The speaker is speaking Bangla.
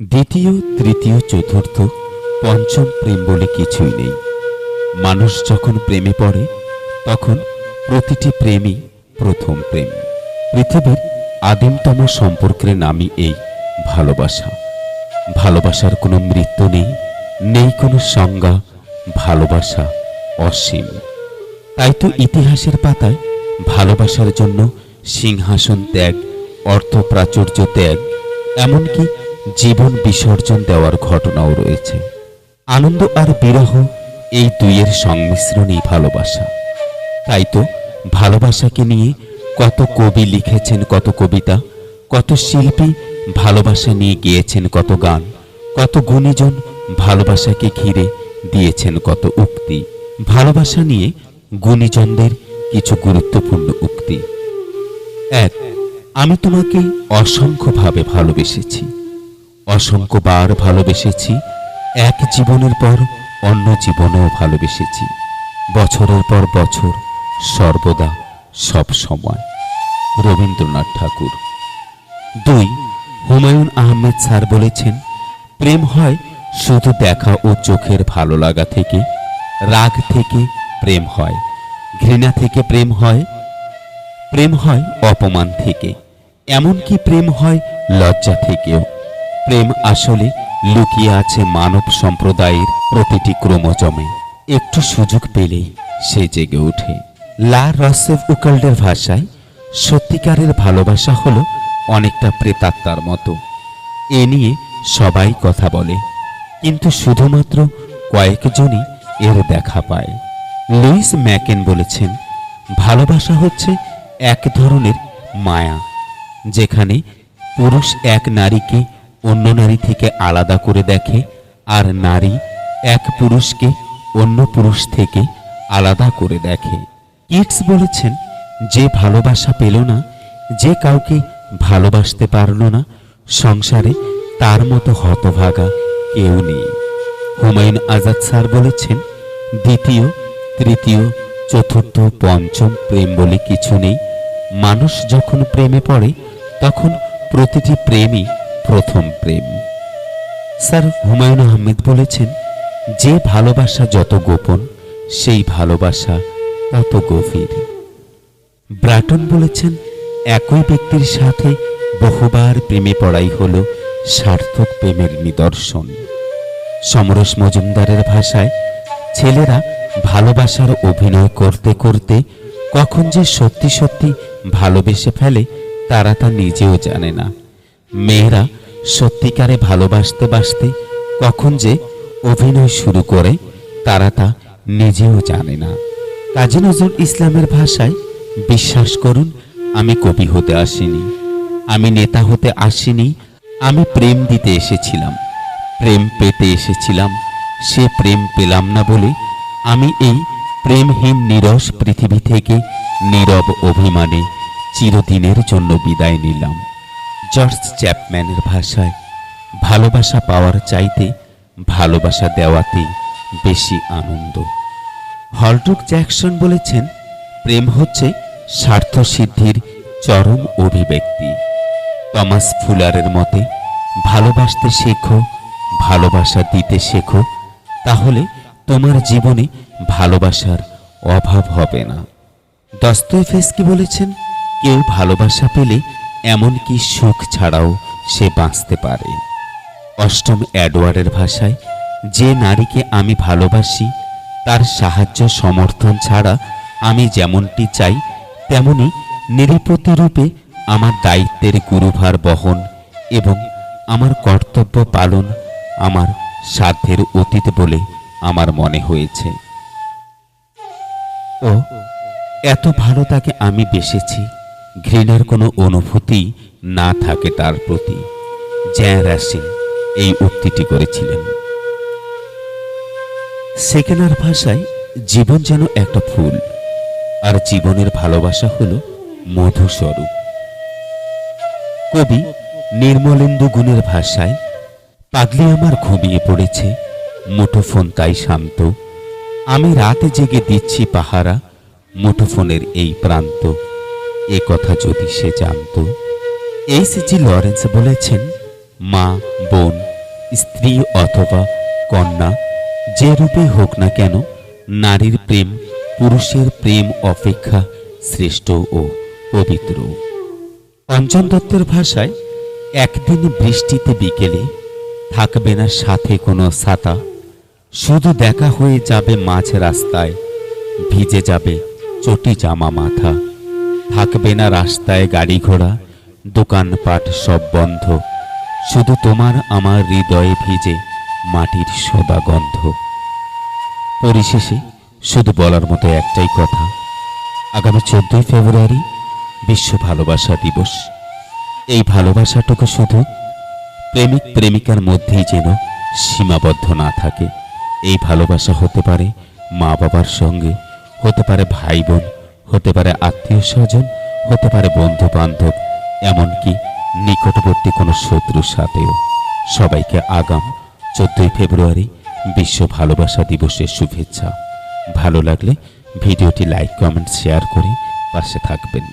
দ্বিতীয়, তৃতীয়, চতুর্থ, পঞ্চম প্রেম বলে কিছুই নেই। মানুষ যখন প্রেমে পড়ে, তখন প্রতিটি প্রেমই প্রথম প্রেম। পৃথিবীর আদিমতম সম্পর্কের নামই এই ভালোবাসা। ভালোবাসার কোনো মৃত্যু নেই নেই কোনো সংজ্ঞা, ভালোবাসা অসীম। তাই তো ইতিহাসের পাতায় ভালোবাসার জন্য সিংহাসন ত্যাগ অর্থ প্রাচুর্য ত্যাগ, এমনকি জীবন বিসর্জন দেওয়ার ঘটনাও রয়েছে। আনন্দ আর বিরহ এই দুইয়ের সংমিশ্রণই ভালোবাসা। তাই তো ভালোবাসাকে নিয়ে কত কবি লিখেছেন, কত কবিতা, কত শিল্পী ভালোবাসা নিয়ে গিয়েছেন, কত গান, কত গুণীজন ভালোবাসাকে ঘিরে দিয়েছেন, কত উক্তি। ভালোবাসা নিয়ে গুণীজনদের কিছু গুরুত্বপূর্ণ উক্তি। এক, আমি তোমাকে অসংখ্যভাবে ভালোবেসেছি। অসংখ্যবার ভালোবেসেছি। এক জীবনের পর অন্য জীবনেও ভালোবেসেছি। বছরের পর বছর, সর্বদা, সব সময়। রবীন্দ্রনাথ ঠাকুর। দুই, হুমায়ুন আহমেদ স্যার বলেছেন, প্রেম হয় শুধু দেখা ও চোখের ভালো লাগা থেকে, রাগ থেকে প্রেম হয়, ঘৃণা থেকে প্রেম হয় প্রেম হয় অপমান থেকে। এমনকি প্রেম হয় লজ্জা থেকেও। প্রেম আসলে লুকিয়ে আছে মানব সম্প্রদায়ের প্রতিটি ক্রোমোজমে। একটু সুযোগ পেলেই সে জেগে ওঠে। লা রসেফ উকাল্ডের ভাষায়, সত্যিকারের ভালোবাসা হলো অনেকটা প্রেতাত্মার মতো। এ নিয়ে সবাই কথা বলে, কিন্তু শুধুমাত্র কয়েকজনই এর দেখা পায়। লুইস ম্যাকেন বলেছেন, ভালোবাসা হচ্ছে এক ধরনের মায়া, যেখানে পুরুষ এক নারীকে অন্য নারী থেকে আলাদা করে দেখে, আর নারী এক পুরুষকে অন্য পুরুষ থেকে আলাদা করে দেখে। কিটস বলেছেন, যে ভালোবাসা পেল না, যে কাউকে ভালোবাসতে পারল না, সংসারে তার মতো হতভাগা কেউ নেই। হুমায়ুন আজাদ স্যার বলেছেন, দ্বিতীয়, তৃতীয়, চতুর্থ, পঞ্চম প্রেম বলে কিছু নেই। মানুষ যখন প্রেমে পড়ে, তখন প্রতিটি প্রেমই প্রথম প্রেম। স্যার, হুমায়ুন আহমেদ বলেছেন, যে ভালোবাসা যত গোপন, সেই ভালোবাসা তত গভীর। ব্রাটন বলেছেন, একই ব্যক্তির সাথে বহুবার প্রেমে পড়াই হল সার্থক প্রেমের নিদর্শন। সমরেশ মজুমদারের ভাষায়, ছেলেরা ভালোবাসার অভিনয় করতে করতে কখন যে সত্যি সত্যি ভালোবেসে ফেলে, তারা তা নিজেও জানে না। মেয়েরা সত্যিকারে ভালোবাসতে বাসতে কখন যে অভিনয় শুরু করে, তারা তা নিজেও জানে না। কাজী নজরুল ইসলামের ভাষায়, বিশ্বাস করুন, আমি কবি হতে আসিনি। আমি নেতা হতে আসিনি, আমি প্রেম দিতে এসেছিলাম। প্রেম পেতে এসেছিলাম, সে প্রেম পেলাম না বলে আমি এই প্রেমহীন নিরস পৃথিবী থেকে নীরব অভিমানে চিরদিনের জন্য বিদায় নিলাম। জর্জ চ্যাপম্যানের ভাষায়, ভালোবাসা পাওয়ার চাইতে ভালোবাসা দেওয়াতেই বেশি আনন্দ। হলটুক জ্যাকসন বলেছেন, প্রেম হচ্ছে স্বার্থ সিদ্ধির চরম অভিব্যক্তি। টমাস ফুলারের মতে, ভালোবাসতে শেখো, ভালোবাসা দিতে শেখো, তাহলে তোমার জীবনে ভালোবাসার অভাব হবে না। দস্তয়েভস্কি বলেছেন, কেউ ভালোবাসা পেলে এমনকি সুখ ছাড়াও সে বাঁচতে পারে। অষ্টম অ্যাডওয়ার্ডের ভাষায়, যে নারীকে আমি ভালোবাসি, তার সাহায্য সমর্থন ছাড়া আমি যেমনটি চাই, তেমনি নিরপতি রূপে আমার দায়িত্বের গুরুভার বহন এবং আমার কর্তব্য পালন আমার সাধ্যের অতীত বলে আমার মনে হয়েছে। ও, এত ভালো তাকে আমি বেসেছি। ঘৃণার কোনো অনুভূতি না থাকে তার প্রতি। জ্যাঁ রাসিন এই উক্তিটি করেছিলেন। সেকেনার ভাষায় জীবন যেন একটা ফুল, আর জীবনের ভালোবাসা হলো মধুস্বরূপ কবি নির্মলেন্দু গুণের ভাষায়, পাগলি আমার ঘুমিয়ে পড়েছে, মুঠোফোন তাই শান্ত। আমি রাতে জেগে দিচ্ছি পাহারা, মুঠোফোনের এই প্রান্ত। এ কথা যদি সে জানত। এইচ জি লরেন্স বলেছেন, মা, বোন, স্ত্রী অথবা কন্যা, যে রূপেই হোক না কেন, নারীর প্রেম, পুরুষের প্রেম অপেক্ষা শ্রেষ্ঠ ও পবিত্র। অঞ্জন দত্তের ভাষায়, একদিন বৃষ্টিতে বিকেলে থাকবে না সাথে কোনো ছাতা, শুধু দেখা হয়ে যাবে মাঝ রাস্তায়, ভিজে যাবে চটি জামা মাথা। থাকবে না রাস্তায় গাড়ি ঘোড়া, দোকানপাট সব বন্ধ। শুধু তোমার আমার হৃদয়ে ভিজে মাটির সদা গন্ধ। পরিশেষে শুধু বলার মতো একটাই কথা, আগামী চোদ্দই ফেব্রুয়ারি বিশ্ব ভালোবাসা দিবস। এই ভালোবাসাটুকু শুধু প্রেমিক প্রেমিকার মধ্যেই যেন সীমাবদ্ধ না থাকে। এই ভালোবাসা হতে পারে মা বাবার সঙ্গে, হতে পারে ভাই বোন হতে পারে আত্মীয় স্বজন, হতে পারে বন্ধু বান্ধব এমনকি নিকটবর্তী কোনো শত্রুর সাথেও। সবাইকে আগাম চোদ্দই ফেব্রুয়ারি বিশ্ব ভালোবাসা দিবসের শুভেচ্ছা। ভালো লাগলে ভিডিওটি লাইক, কমেন্ট, শেয়ার করে পাশে থাকবেন।